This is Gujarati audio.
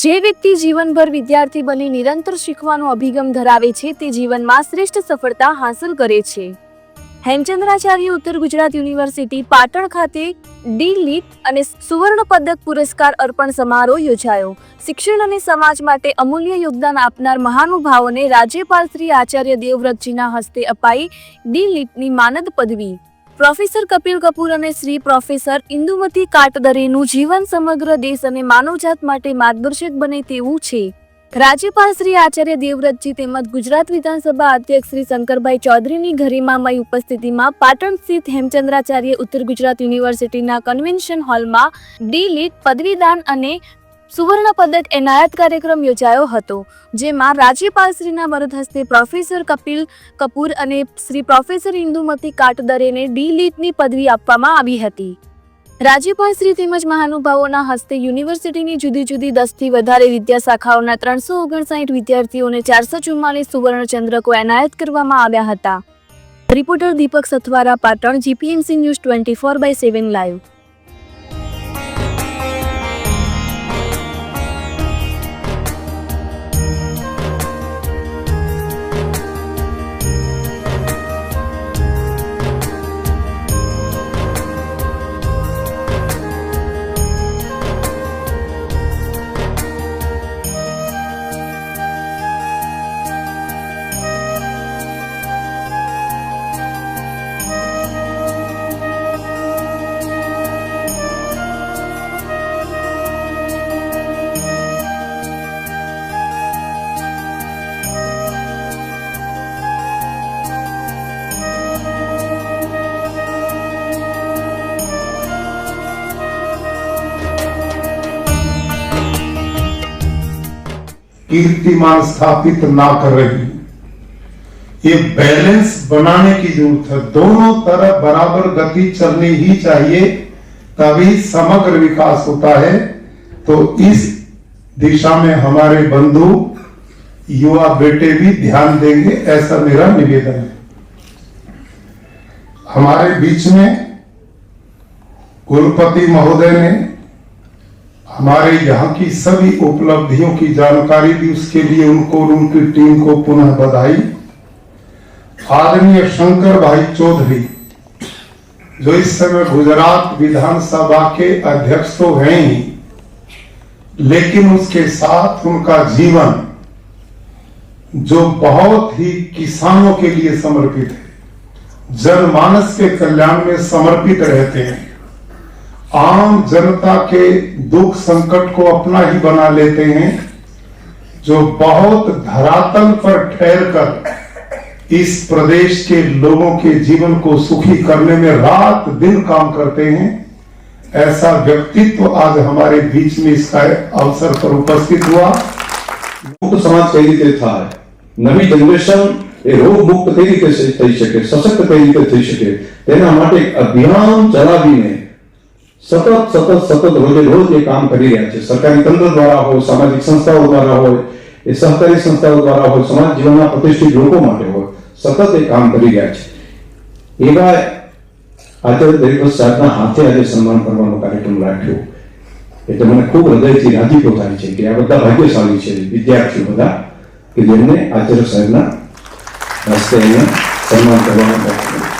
જે વ્યક્તિ જીવનભર વિદ્યાર્થી બની નિરંતર શીખવાનો અભિગમ ધરાવે છે, તે જીવનમાં શ્રેષ્ઠ સફળતા હાંસલ કરે છે. હેમચંદ્રાચાર્ય ઉત્તર ગુજરાત યુનિવર્સિટી પાટણ ખાતે ડી લીટ અને સુવર્ણ પદક પુરસ્કાર અર્પણ સમારોહ યોજાયો. શિક્ષણ અને સમાજ માટે અમૂલ્ય યોગદાન આપનાર મહાનુભાવોને રાજ્યપાલ શ્રી આચાર્ય દેવવ્રતજીના હસ્તે અપાઈ ડી લીટની માનદ પદવી. પ્રોફેસર કપિલ કપૂર અને શ્રી પ્રોફેસર ઇન્દુમતી કાટદરેનું જીવન સમગ્ર દેશ અને માનવજાત માટે માર્ગદર્શક બને તેવું છે. રાજ્યપાલ શ્રી આચાર્ય દેવવ્રતજી તેમજ ગુજરાત વિધાનસભા અધ્યક્ષ શ્રી શંકરભાઈ ચૌધરીની ગરિમામય ઉપસ્થિતિમાં પાટણ સ્થિત હેમચંદ્રાચાર્ય ઉત્તર ગુજરાત યુનિવર્સિટીના કન્વેન્શન હોલમાં ડી લીટ, પદવીદાન અને સુવર્ણ પદક એનાયત કાર્યક્રમ યોજાયો હતો, જેમાં રાજ્યપાલશ્રીના વરદ હસ્તે પ્રોફેસર કપિલ કપૂર અને શ્રી પ્રોફેસર ઇન્દુમતી કાટદરેને ડી લીટની પદવી આપવામાં આવી હતી. રાજ્યપાલશ્રી તેમજ મહાનુભાવોના હસ્તે યુનિવર્સિટીની જુદી જુદી દસથી વધારે વિદ્યાશાખાઓના ત્રણસો ઓગણસાઠ વિદ્યાર્થીઓને ચારસો ચુમ્માલીસ સુવર્ણચંદ્રકો એનાયત કરવામાં આવ્યા હતા. Reporter Deepak Sathvara Patan, GPMC news twenty four by seven live. कीर्तिमान स्थापित ना कर रही। ये बैलेंस बनाने की ज़रूरत है। दोनों तरफ़ बराबर गति चलनी ही चाहिए, तभी समग्र विकास होता है। तो इस दिशा में हमारे बंधु युवा बेटे भी ध्यान देंगे, ऐसा मेरा निवेदन है। हमारे बीच में कुलपति महोदय ने हमारे यहाँ की सभी उपलब्धियों की जानकारी दी उसके लिए उनको और उनकी टीम को पुनः बधाई। आदरणीय शंकर भाई चौधरी, जो इस समय गुजरात विधानसभा के अध्यक्ष तो हैं ही, लेकिन उसके साथ उनका जीवन, जो बहुत ही किसानों के लिए समर्पित है, जनमानस के कल्याण में समर्पित रहते हैं। आम जनता के दुख संकट को अपना ही बना लेते हैं जो बहुत धरातल पर ठहर कर इस प्रदेश के लोगों के जीवन को सुखी करने में रात दिन काम करते हैं ऐसा व्यक्तित्व आज हमारे बीच में इसका अवसर पर उपस्थित हुआ મુક્ત સમાજ કઈ રીતે થાય નવી જનરેશન એ રોગ મુક્ત કઈ રીતે થઈ શકે સશક્ત કઈ રીતે થઈ શકે તેના માટે એક અભિયાન ચલાવીને સતત સતત સતત રોજે રોજ એ કામ કરી રહ્યા છે. સરકારી તંત્ર દ્વારા હોય, સામાજિક સંસ્થાઓ દ્વારા હોય, એ સહકારી સંસ્થાઓ દ્વારા હોય, સમાજ જીવનના પ્રતિષ્ઠિત લોકો માટે હોય, સતત એ કામ કરી રહ્યા છે. એવા આચાર્ય દરેક સાહેબના હાથે આજે સન્માન કરવાનો કાર્યક્રમ રાખ્યો. એટલે મને ખૂબ હૃદયથી રાજીપો થાય છે કે આ બધા ભાગ્યશાળી છે વિદ્યાર્થીઓ બધા, કે જેમને આચાર્ય સાહેબના હસ્તે અહીંયા સન્માન કરવાનો